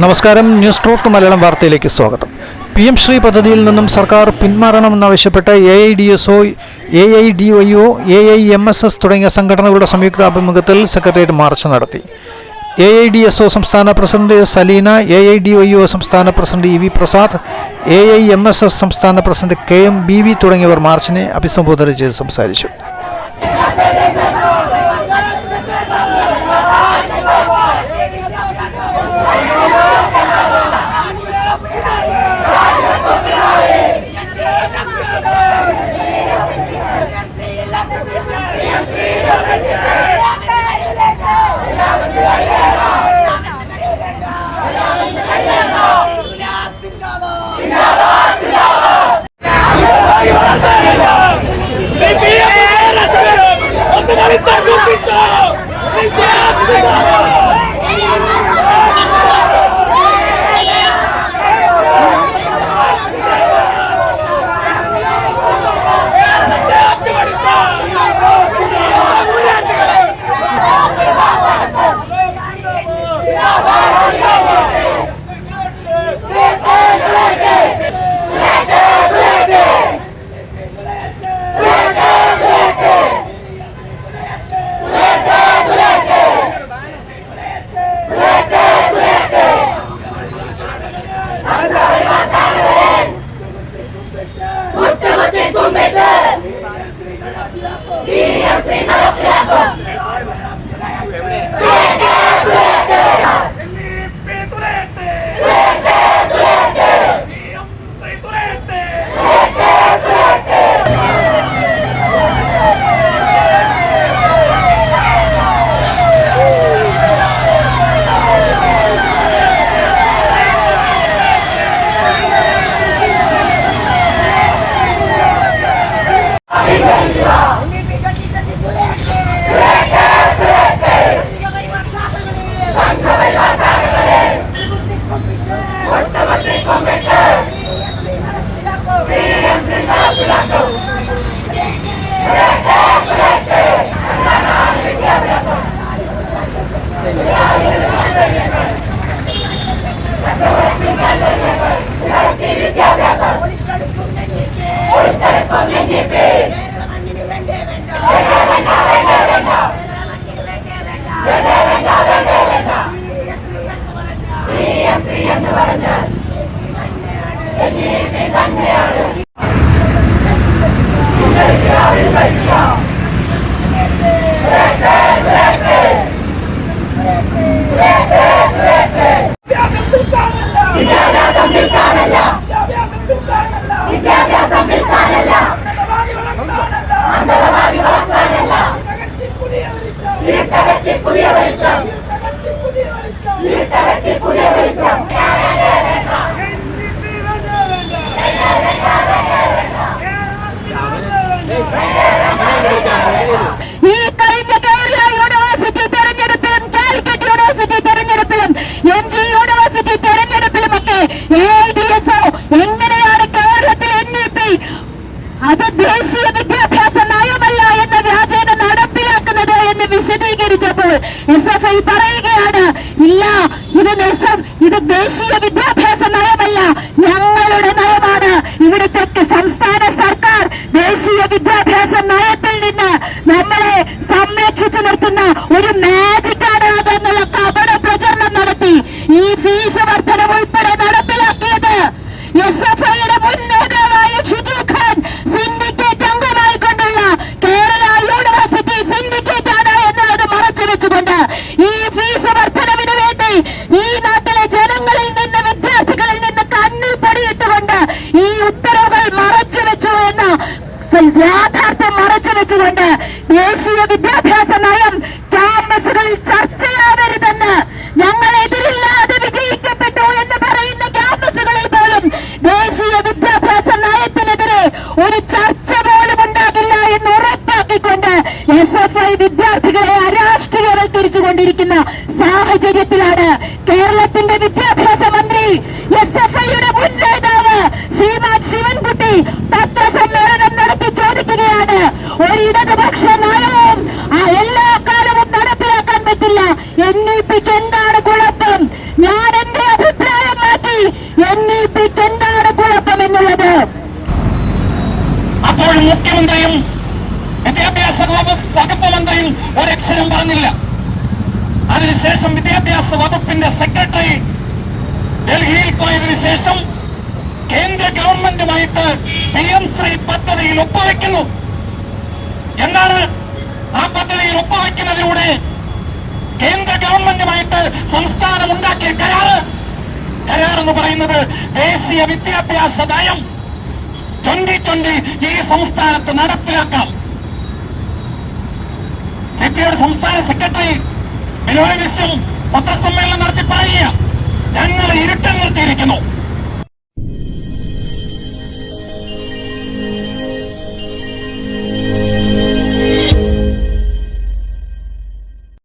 നമസ്കാരം. News talk Malayalam വാർത്തയിലേക്ക് സ്വാഗതം. പി എം ശ്രീ പദ്ധതിയിൽ നിന്നും സർക്കാർ പിന്മാറണമെന്നാവശ്യപ്പെട്ട് A I D S O A I D Y O A I M S S തുടങ്ങിയ സംഘടനകളുടെ സംയുക്ത ആഭിമുഖ്യത്തിൽ സെക്രട്ടേറിയറ്റ് മാർച്ച് നടത്തി. A I D S O സംസ്ഥാന president Saleena A I D O സംസ്ഥാന president E V Prasad A I M S S സംസ്ഥാന president K M B V തുടങ്ങിയവർ മാർച്ചിനെ അഭിസംബോധന ചെയ്ത് സംസാരിച്ചു. Eita, Júpiter! Eita, Júpiter! വിൽക്കാനല്ല വിദ്യാഭ്യാസം വിൽക്കാനല്ല അന്ധകാരി വളർത്താനല്ല. ഇരുട്ടകറ്റി പുതിയ വെളിച്ചം. ഇരുട്ടകറ്റി പുതിയ വെളിച്ചം ഈ കഴിഞ്ഞ കേരള യൂണിവേഴ്സിറ്റി തെരഞ്ഞെടുപ്പിലും കാലിക്കറ്റ് യൂണിവേഴ്സിറ്റി തെരഞ്ഞെടുപ്പിലും M G university തെരഞ്ഞെടുപ്പിലുമൊക്കെ A I D S O കേരളത്തിൽ എൻ ഇ പി അത് ദേശീയ വിദ്യാഭ്യാസ നയമല്ല എന്ന വ്യാജേന നടപ്പിലാക്കുന്നത് എന്ന് വിശദീകരിച്ചപ്പോൾ ഐ പറയുകയാണ്. ഇല്ല ഇത് ഇത് ദേശീയ വിദ്യാഭ്യാസ നയമല്ല. ഞങ്ങളുടെ നയമാണ് ദേശീയ വിദ്യാഭ്യാസ നയം ക്യാമ്പസുകളിൽ ചർച്ചയാവരുതെന്ന് ഞങ്ങൾ എതിരില്ലാതെ വിജയിക്കപ്പെട്ടു എന്ന് പറയുന്ന ക്യാമ്പസുകളിൽ പോലും ദേശീയ വിദ്യാഭ്യാസ നയത്തിനെതിരെ ഒരു ചർച്ച പോലും ഉണ്ടാകില്ല എന്ന് ഉറപ്പാക്കിക്കൊണ്ട് എസ് എഫ് ഐ വിദ്യാർത്ഥികളെ അരാഷ്ട്രീയവൽക്കരിച്ചുകൊണ്ടിരിക്കുന്ന സാഹചര്യത്തിലാണ് കേരളത്തിന്റെ വിദ്യാഭ്യാസ മന്ത്രി എസ് എഫ് ഐയുടെ മുൻ നേതാവ് ശ്രീമാൻ ഇടതുപക്ഷ നയവും എല്ലാ കാലവും നടപ്പിലാക്കാൻ പറ്റില്ല. എൻ ഇ പിക്ക് എന്താണ് കുഴപ്പം? ഞാൻ എന്റെ അഭിപ്രായം മാറ്റി എൻ ഇ പിക്ക് എന്താണ് കുഴപ്പം എന്നുള്ളത്? അപ്പോൾ മുഖ്യമന്ത്രിയും വിദ്യാഭ്യാസ വകുപ്പ് മന്ത്രിയും ഒരക്ഷരം പറഞ്ഞില്ല. അതിനുശേഷം വിദ്യാഭ്യാസ വകുപ്പിന്റെ സെക്രട്ടറി ഡൽഹിയിൽ പോയതിനു ശേഷം കേന്ദ്ര ഗവൺമെന്റുമായിട്ട് പി എം ശ്രീ പദ്ധതിയിൽ ഒപ്പുവെക്കുന്നു. എന്താണ് ആ പദ്ധതിയിൽ ഒപ്പുവെക്കുന്നതിലൂടെ കേന്ദ്ര ഗവൺമെന്റുമായിട്ട് സംസ്ഥാനം ഉണ്ടാക്കിയ കരാറ്. കരാർ എന്ന് പറയുന്നത് ദേശീയ വിദ്യാഭ്യാസ നയം ട്വന്റി ട്വന്റി ഈ സംസ്ഥാനത്ത് നടപ്പിലാക്കാം. സി സംസ്ഥാന സെക്രട്ടറി ബിനോയ് വിശ്വം പത്രസമ്മേളനം നടത്തി പറയുക ഞങ്ങൾ ഇരുട്ടിൽ നിർത്തിയിരിക്കുന്നു